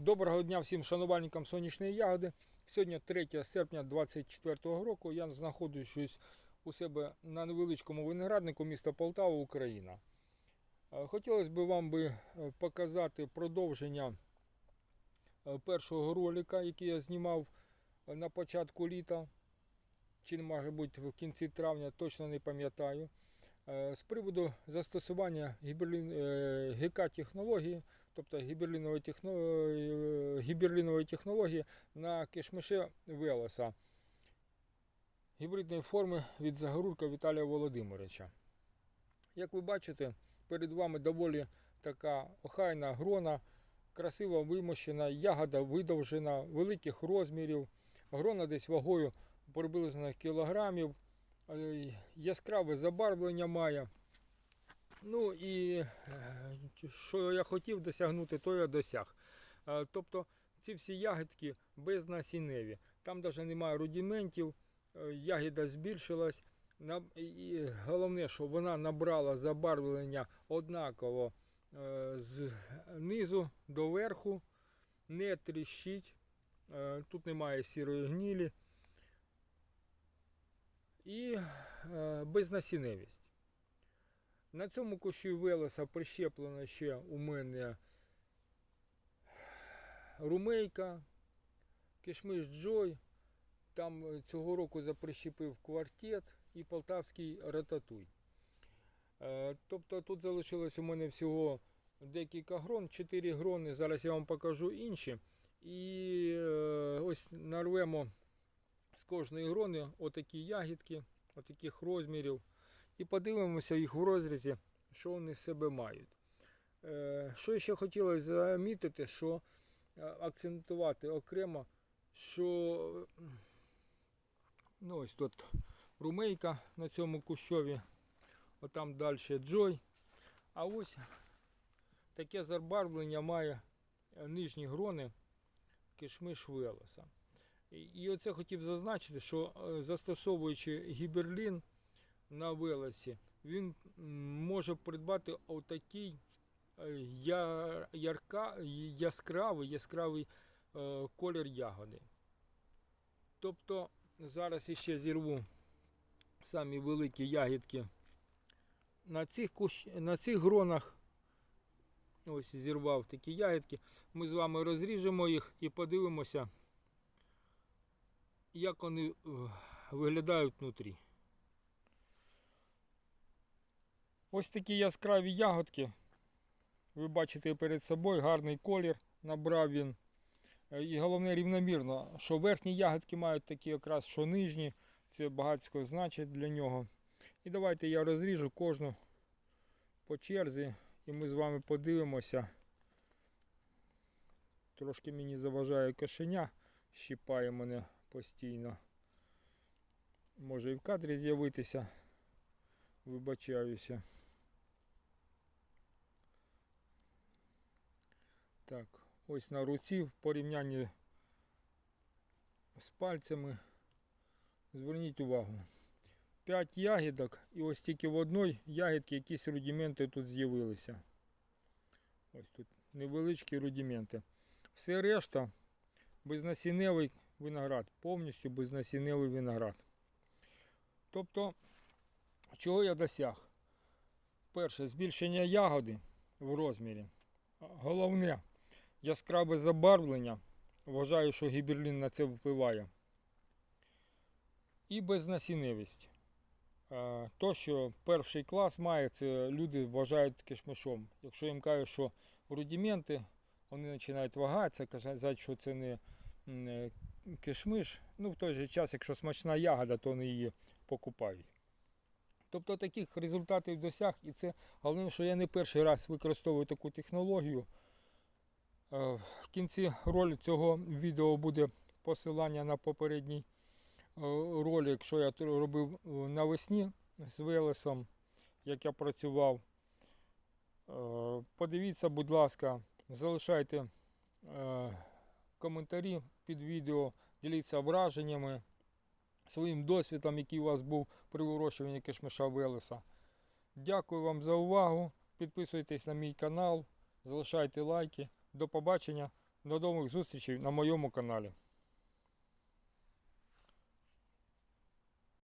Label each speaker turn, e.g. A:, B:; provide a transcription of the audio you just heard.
A: Доброго дня всім шанувальникам сонячної ягоди. Сьогодні 3 серпня 2024 року. Я знаходжусь у себе на невеличкому винограднику міста Полтава, Україна. Е, Хотілося б вам би е, показати продовження е, першого ролика, який я знімав на початку літа, чи може бути в кінці травня, точно не пам'ятаю. Е, З приводу застосування е, ГК-технології, тобто гіберлінової, е, технології на кишмише Велеса. Гібридної форми від Загорурка Віталія Володимировича. Як ви бачите, перед вами доволі така охайна грона, красиво вимощена, ягода видовжена, великих розмірів, грона десь вагою приблизно кілограмів, яскраве забарвлення має. Ну і е, що я хотів досягнути, то я досяг. Е, Тобто ці всі ягідки безнасінневі. Там навіть немає рудиментів, е, ягіда збільшилась. І головне, що вона набрала забарвлення однаково е, з низу до верху, не тріщить, е, тут немає сірої гнілі і е, безнасінневість. На цьому кущі Велеса прищеплена ще у мене румейка, кишмиш Джой. Там е, цього року заприщепив квартет і полтавський рататуй. Е, Тобто тут залишилось у мене всього декілька грон, 4 грони. Зараз я вам покажу інші. І ось нарвемо кожної грони отакі ягідки, отаких розмірів. І подивимося їх в розрізі, що вони з себе мають. Е, Що ще хотілося замітити, що е, акцентувати окремо, що ну, ось тут румейка на цьому кущові, отам далі Джой. А ось таке забарвлення має е, нижні грони кишмиш Велеса. І, оце хотів зазначити, що е, застосовуючи гіберлін на Велесі, він може придбати отакий е, ярка, яскравий, яскравий е, колір ягоди. Тобто зараз іще зірву самі великі ягідки на цих, кущ... на цих гронах. Ось зірвав такі ягідки. Ми з вами розріжемо їх і подивимося, як вони е, виглядають внутрі. Ось такі яскраві ягодки. Ви бачите перед собою гарний колір, набрав він. Е, І головне рівномірно, що верхні ягодки мають такі якраз, що нижні. Це багатсько значить для нього. І давайте я розріжу кожну по черзі і ми з вами подивимося. Трошки мені заважає кошеня, щіпає мене постійно. Може і в кадрі з'явитися. Вибачаюся. Так, ось на руці в порівнянні з пальцями. Зверніть увагу. 5 ягідок і ось тільки в одній ягідці якісь рудименти тут з'явилися. Ось тут невеличкі рудименти. Все решта безнасінневий виноград, повністю безнасінневий виноград. Тобто, чого я досяг? Перше, збільшення ягоди в розмірі. Головне, яскраве забарвлення. Вважаю, що гіберлін на це впливає. І безнасінневість. Е, То, що перший клас має, це люди вважають кишмишом. Якщо їм кажуть, що рудименти, вони починають вагатися, казати, що це не е, кишмиш. Ну, в той же час, якщо смачна ягода, то вони її покупають. Тобто таких результатів досяг, і це головне, що я не перший раз використовую таку технологію. Е, В кінці ролі цього відео буде посилання на попередній е, ролик, що я робив е, навесні з Велесом, як я працював. Подивіться, будь ласка, залишайте коментарі під відео, діліться враженнями, своїм досвідом, який у вас був при вирощуванні кишмиша Велеса. Дякую вам за увагу. Підписуйтесь на мій канал, залишайте лайки. До побачення, До нових зустрічей на моєму каналі.